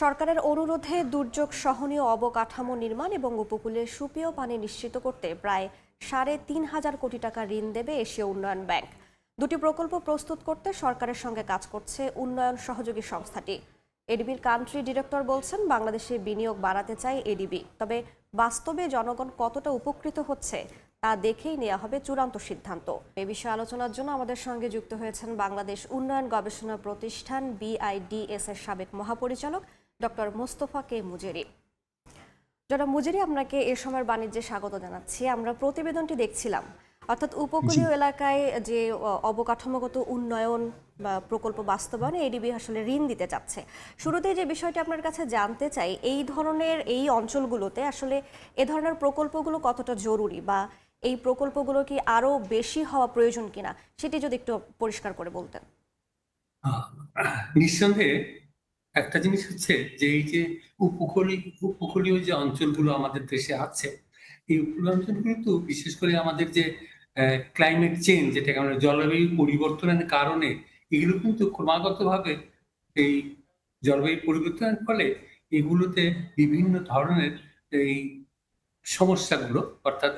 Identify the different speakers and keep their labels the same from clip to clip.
Speaker 1: সরকারের অনুরোধে দুর্যোগ সহনীয় অবকাঠামো নির্মাণ এবং উপকূলে সুপেয় পানি নিশ্চিত করতে প্রায় সাড়ে তিন হাজার কোটি টাকা ঋণ দেবে এশীয় উন্নয়ন ব্যাংক। দুটি প্রকল্প প্রস্তুত করতে সরকারের সঙ্গে কাজ করছে উন্নয়ন সহযোগী সংস্থাটি। এডিবির কান্ট্রি ডিরেক্টর বলছেন, বাংলাদেশে বিনিয়োগ বাড়াতে চায় এডিবি। তবে বাস্তবে জনগণ কতটা উপকৃত হচ্ছে তা দেখেই নেওয়া হবে চূড়ান্ত সিদ্ধান্ত। এ বিষয়ে আলোচনার জন্য আমাদের সঙ্গে যুক্ত হয়েছেন বাংলাদেশ উন্নয়ন গবেষণা প্রতিষ্ঠান বিআইডিএস এর সাবেক মহাপরিচালক ডক্টর মোস্তফা কে মুজেরি। যারা মুজেরি আপনাকে এ সময়ের বাণিজ্যে স্বাগত জানাচ্ছি আমরা প্রতিবেদনটি দেখছিলাম। অর্থাৎ উপকূলীয় এলাকায় যে অবকাঠামোগত উন্নয়ন বা প্রকল্প বাস্তবায়নে এডিবি আসলে ঋণ দিতে চাচ্ছে। শুরুতেই যে বিষয়টি আপনার কাছে জানতে চাই এই ধরনের এই অঞ্চলগুলোতে আসলে এ ধরনের প্রকল্পগুলো কতটা জরুরি বা এই প্রকল্পগুলো কি আরও বেশি হওয়া প্রয়োজন কিনা সেটি যদি একটু পরিষ্কার করে বলতেন।
Speaker 2: নিঃসন্দেহে একটা জিনিস হচ্ছে যে এই যে উপকূলীয় উপকূলীয় যে অঞ্চলগুলো আমাদের দেশে আছে, এই উপকূলীয় অঞ্চলগুলো তো বিশেষ করে আমাদের যে ক্লাইমেট চেঞ্জ যেটাকে আমরা জলবায়ু পরিবর্তনের কারণে, এগুলো কিন্তু ক্রমাগতভাবে এই জলবায়ু পরিবর্তনের ফলে এগুলোতে বিভিন্ন ধরনের এই সমস্যাগুলো, অর্থাৎ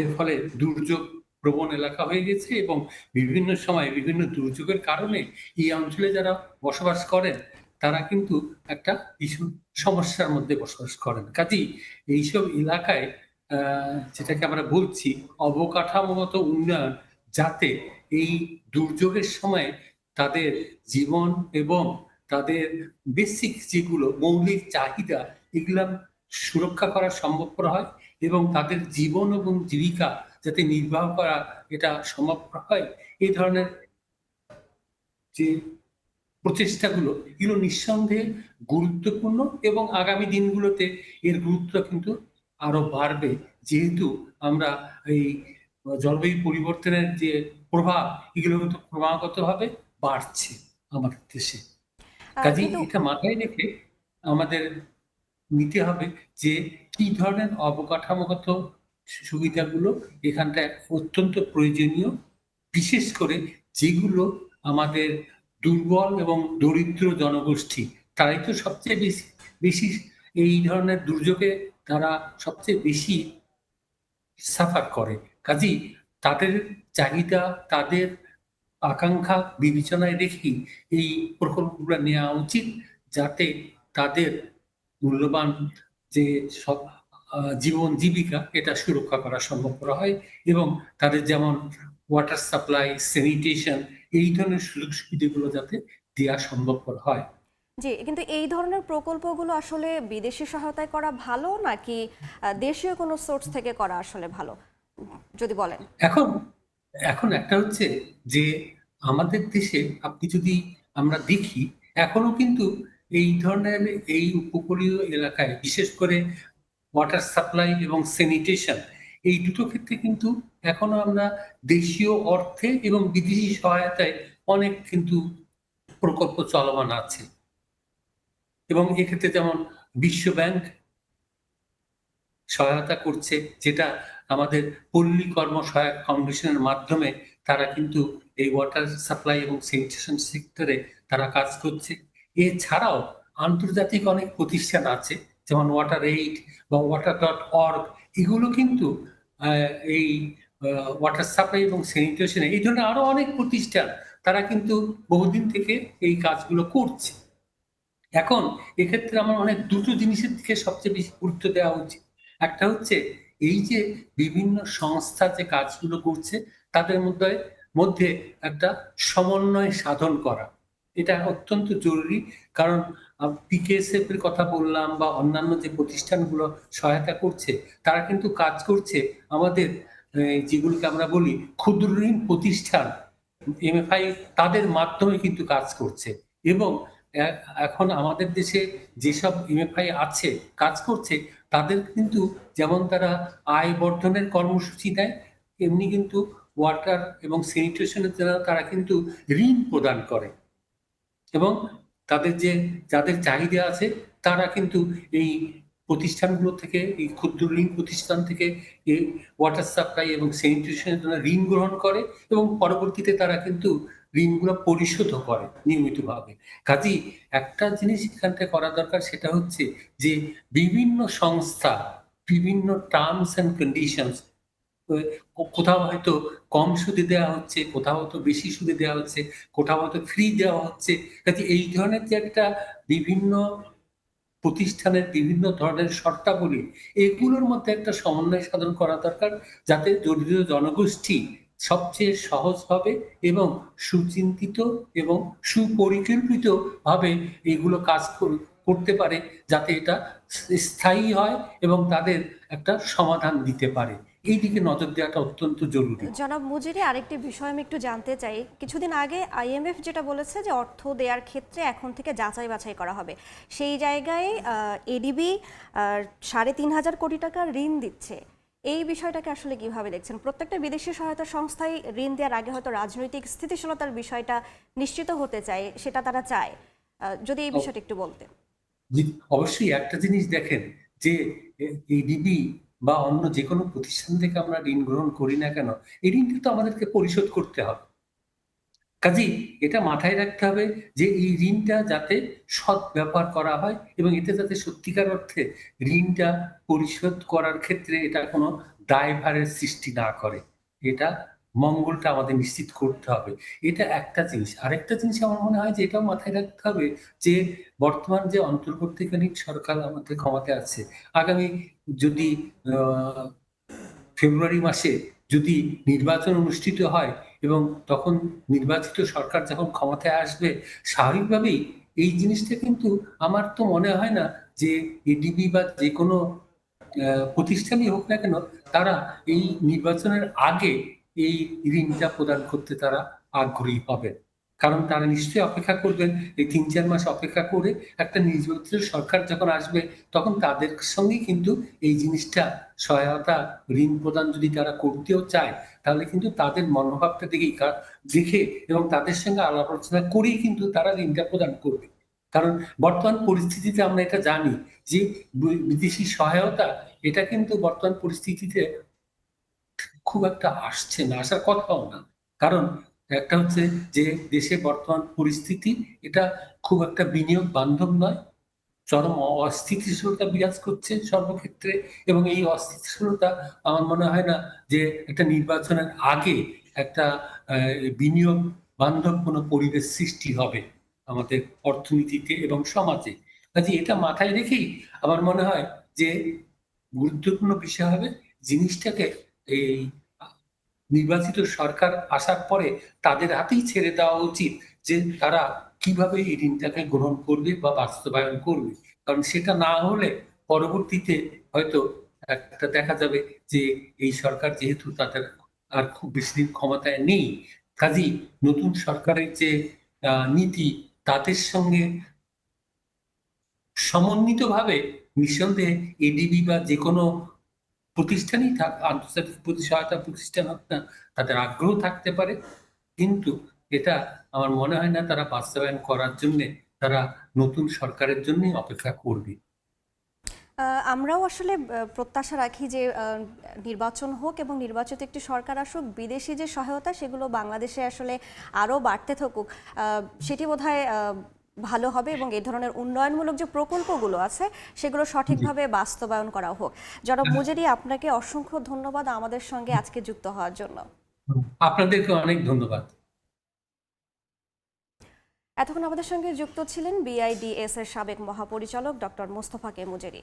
Speaker 2: এর ফলে দুর্যোগ প্রবণ এলাকা হয়ে গেছে এবং বিভিন্ন সময় বিভিন্ন দুর্যোগের কারণে এই অঞ্চলে যারা বসবাস করেন তারা কিন্তু একটা ভীষণ সমস্যার মধ্যে বসবাস করেন। কাজেই এইসব এলাকায় যেটাকে আমরা বলছি অবকাঠামোগত উন্নয়ন, যাতে এই দুর্যোগের সময় তাদের জীবন এবং তাদের বেসিক যেগুলো মৌলিক চাহিদা, এগুলা সুরক্ষা করা সম্ভবপর হয় এবং তাদের জীবন এবং জীবিকা যাতে নির্বাহ করা এটা সম্ভবপর হয়। এই ধরনের যে প্রচেষ্টাগুলো এগুলো নিঃসন্দেহে গুরুত্বপূর্ণ এবং আগামী দিনগুলোতে এর গুরুত্ব কিন্তু আরও বাড়বে। যেহেতু আমরা এই জলবায়ু পরিবর্তনের যে প্রভাব এগুলো কিন্তু ক্রমাগতভাবে বাড়ছে আমাদের দেশে। কাজেই এটা মাথায় রেখে আমাদের নিতে হবে যে কি ধরনের অবকাঠামোগত সুবিধাগুলো এখানটায় অত্যন্ত প্রয়োজনীয় বিশেষ করে যেগুলো আমাদের দুর্বল এবং দরিদ্র জনগোষ্ঠী, তারাই তো সবচেয়ে বেশি বেশি এই ধরনের দুর্যোগে তারা সবচেয়ে বেশি সাফার করে। কাজেই তাদের চাহিদা, তাদের আকাঙ্ক্ষা বিবেচনায় রেখেই এই প্রকল্পগুলো নেওয়া উচিত, যাতে তাদের মূল্যবান যে সব জীবন জীবিকা, এটা সুরক্ষা করা সম্ভব করা হয় এবং তাদের যেমন ওয়াটার সাপ্লাই স্যানিটেশন এই ধরনের সুযোগ সুবিধাগুলো যাতে দেওয়া সম্ভবপর হয়।
Speaker 1: জি কিন্তু এই ধরনের প্রকল্পগুলো আসলে বিদেশি সহায়তায় করা ভালো নাকি দেশীয় কোনো সোর্স থেকে করা আসলে ভালো? যদি বলেন।
Speaker 2: এখন এখন একটা হচ্ছে যে আমাদের দেশে আপনি যদি আমরা দেখি এখনও কিন্তু এই ধরনের এই উপকূলীয় এলাকায় বিশেষ করে ওয়াটার সাপ্লাই এবং স্যানিটেশন এই দুটো ক্ষেত্রে কিন্তু এখনও আমরা দেশীয় অর্থে এবং বিদেশি সহায়তায় অনেক কিন্তু প্রকল্প চলমান আছে। এবং এক্ষেত্রে যেমন বিশ্ব ব্যাংক সহায়তা করছে, যেটা আমাদের পল্লী কর্ম সহায়ক ফাউন্ডেশনের মাধ্যমে তারা কিন্তু এই ওয়াটার সাপ্লাই এবং স্যানিটেশন সেক্টরে তারা কাজ করছে। এছাড়াও আন্তর্জাতিক অনেক প্রতিষ্ঠান আছে, যেমন ওয়াটার এইড বা ওয়াটার ডট অর্গ এগুলো কিন্তু এই ওয়াটার সাপ্লাই এবং স্যানিটেশন এই ধরনের আরও অনেক প্রতিষ্ঠান তারা কিন্তু বহুদিন থেকে এই কাজগুলো করছে। এখন এক্ষেত্রে আমার অনেক দুটো জিনিসের দিকে সবচেয়ে বেশি গুরুত্ব দেওয়া উচিত। একটা হচ্ছে এই যে বিভিন্ন সংস্থা যে কাজগুলো করছে, তাদের মধ্যে মধ্যে একটা সমন্বয় সাধন করা। এটা অত্যন্ত জরুরি, কারণ পিকেএসএফ এর কথা বললাম বা অন্যান্য যে প্রতিষ্ঠানগুলো সহায়তা করছে, তারা কিন্তু কাজ করছে আমাদের যেগুলোকে আমরা বলি ক্ষুদ্র ঋণ প্রতিষ্ঠান এমএফআই তাদের মাধ্যমে কিন্তু কাজ করছে। এবং এখন আমাদের দেশে যেসব এমএফআই আছে, কাজ করছে, তাদের কিন্তু যেমন তারা আয় বর্ধনের কর্মসূচি দেয়, এমনি কিন্তু ওয়াটার এবং স্যানিটেশনের জন্য তারা কিন্তু ঋণ প্রদান করে। এবং তাদের যে, যাদের চাহিদা আছে, তারা কিন্তু এই প্রতিষ্ঠানগুলো থেকে, এই ক্ষুদ্র ঋণ প্রতিষ্ঠান থেকে এই ওয়াটার সাপ্লাই এবং স্যানিটেশনের জন্য ঋণ গ্রহণ করে এবং পরবর্তীতে তারা কিন্তু ঋণগুলো পরিশোধও করে নিয়মিতভাবে। কাজেই একটা জিনিস এখানটা করা দরকার, সেটা হচ্ছে যে, বিভিন্ন সংস্থা, বিভিন্ন টার্মস অ্যান্ড কন্ডিশনস কোথাও হয়তো কম সুদে দেওয়া হচ্ছে, কোথাও হয়তো বেশি সুদে দেওয়া হচ্ছে, কোথাও হয়তো ফ্রি দেওয়া হচ্ছে। কাজে এই ধরনের যে একটা বিভিন্ন প্রতিষ্ঠানের বিভিন্ন ধরনের শর্তাবলী, এগুলোর মধ্যে একটা সমন্বয় সাধন করা দরকার যাতে দরিদ্র জনগোষ্ঠী সবচেয়ে সহজভাবে এবং সুচিন্তিত এবং সুপরিকল্পিত ভাবে এইগুলো কাজ কর- করতে পারে, যাতে এটা স্থায়ী হয় এবং তাদের একটা সমাধান দিতে পারে। এই দিকে নজর দেওয়াটা অত্যন্ত জরুরি।
Speaker 1: জনাব মুজিরি আরেকটি বিষয় আমি একটু জানতে চাই। কিছুদিন আগে আইএমএফ যেটা বলেছে যে অর্থ দেওয়ার ক্ষেত্রে এখন থেকে যাচাই বাছাই করা হবে। সেই জায়গায় এডিবি সাড়ে তিন হাজার কোটি টাকা ঋণ দিচ্ছে। এই বিষয়টাকে আসলে কীভাবে দেখছেন? প্রত্যেকটা বিদেশি সহায়তা সংস্থায় ঋণ দেওয়ার আগে হয়তো রাজনৈতিক স্থিতিশীলতার বিষয়টা নিশ্চিত হতে চায় সেটা তারা চায়। যদি এই বিষয়টা একটু বলতেন।
Speaker 2: জি, অবশ্যই একটা জিনিস দেখেন যে এডিবি বা অন্য যে কোনো প্রতিষ্ঠান থেকে আমরা ঋণ গ্রহণ করি না কেন, এই ঋণটা তো আমাদেরকে পরিশোধ করতে হবে। কাজেই এটা মাথায় রাখতে হবে যে এই ঋণটা যাতে সৎ ব্যবহার করা হয় এবং এতে যাতে সত্যিকার অর্থে ঋণটা পরিশোধ করার ক্ষেত্রে এটা কোনো দায়ভারের সৃষ্টি না করে। এটা মঙ্গলটা আমাদের নিশ্চিত করতে হবে। এটা একটা জিনিস। আরেকটা জিনিস আমার মনে হয় যে এটাও মাথায় রাখতে হবে যে বর্তমান যে অন্তর্বর্তীকালীন সরকার আমাদের ক্ষমতায় আছে, আগামী যদি ফেব্রুয়ারি মাসে যদি নির্বাচন অনুষ্ঠিত হয় এবং তখন নির্বাচিত সরকার যখন ক্ষমতায় আসবে, স্বাভাবিকভাবেই এই জিনিসটা কিন্তু আমার তো মনে হয় না যে এডিবি বা যে কোনো প্রতিষ্ঠানই হোক না কেন, তারা এই নির্বাচনের আগে এই ঋণটা প্রদান করতে তারা আগ্রহী হবেন কারণ তারা নিশ্চয়ই অপেক্ষা করবেন। এই তিন, চার মাস অপেক্ষা করে একটা নির্বাচিত সরকার যখন আসবে, তখন তাদের সঙ্গে কিন্তু এই জিনিসটা সহায়তা, ঋণ প্রদান যদি তারা করতেও চায়, তাহলে কিন্তু তাদের মনোভাবটা দেখেই দেখে এবং তাদের সঙ্গে আলাপ আলোচনা করেই কিন্তু তারা ঋণটা প্রদান করবে। কারণ বর্তমান পরিস্থিতিতে আমরা এটা জানি যে বিদেশি সহায়তা, এটা কিন্তু বর্তমান পরিস্থিতিতে খুব একটা আসছে না, আসার কথাও না। কারণ একটা হচ্ছে যে দেশে বর্তমান পরিস্থিতি, এটা খুব একটা বিনিয়োগ বান্ধব নয়, চরম অস্থিতিশীলতা বিরাজ করছে সর্বক্ষেত্রে এবং এই অস্থিতিশীলতা আমার মনে হয় না যে একটা নির্বাচনের আগে একটা বিনিয়োগ বান্ধব কোনো পরিবেশ সৃষ্টি হবে আমাদের অর্থনীতিতে এবং সমাজে। কাজে এটা মাথায় রেখেই আমার মনে হয় যে গুরুত্বপূর্ণ বিষয় হবে জিনিসটাকে এই নির্বাচিত সরকার আসার পরে তাদের হাতেই ছেড়ে দেওয়া উচিত যে তারা কীভাবে এই ঋণটাকে গ্রহণ করবে বা বাস্তবায়ন করবে। কারণ সেটা না হলে পরবর্তীতে হয়তো একটা দেখা যাবে যে এই সরকার যেহেতু তাদের আর খুব বেশি দিন ক্ষমতায় নেই, কাজেই নতুন সরকারের যে নীতি তাদের সঙ্গে সমন্বিতভাবে নিঃসন্দেহে এডিবি বা যে কোনো প্রতিষ্ঠানই থাক, আন্তর্জাতিক সহায়তা প্রতিষ্ঠান হোক না, তাদের আগ্রহ থাকতে পারে। কিন্তু এটা আমার মনে হয় না তারা বাস্তবায়ন করার জন্য, তারা নতুন সরকারের জন্যই অপেক্ষা করবে।
Speaker 1: আমরাও আসলে প্রত্যাশা রাখি যে নির্বাচন হোক এবং নির্বাচিত একটি সরকার আসুক, বিদেশি যে সহায়তা, সেগুলো বাংলাদেশে আসলে আরও বাড়তে থাকুক। সেটি বোধহয় ভালো হবে এবং এই ধরনের উন্নয়নমূলক যে প্রকল্পগুলো আছে সেগুলো সঠিকভাবে বাস্তবায়ন করা হোক। জনাব মুজেরি আপনাকে অসংখ্য ধন্যবাদ আমাদের সঙ্গে আজকে যুক্ত হওয়ার জন্য।
Speaker 2: আপনাদেরকে অনেক ধন্যবাদ।
Speaker 1: এতক্ষণ আমাদের সঙ্গে যুক্ত ছিলেন বিআইডিএস এর সাবেক মহাপরিচালক ডক্টর মোস্তফা কে মুজেরি।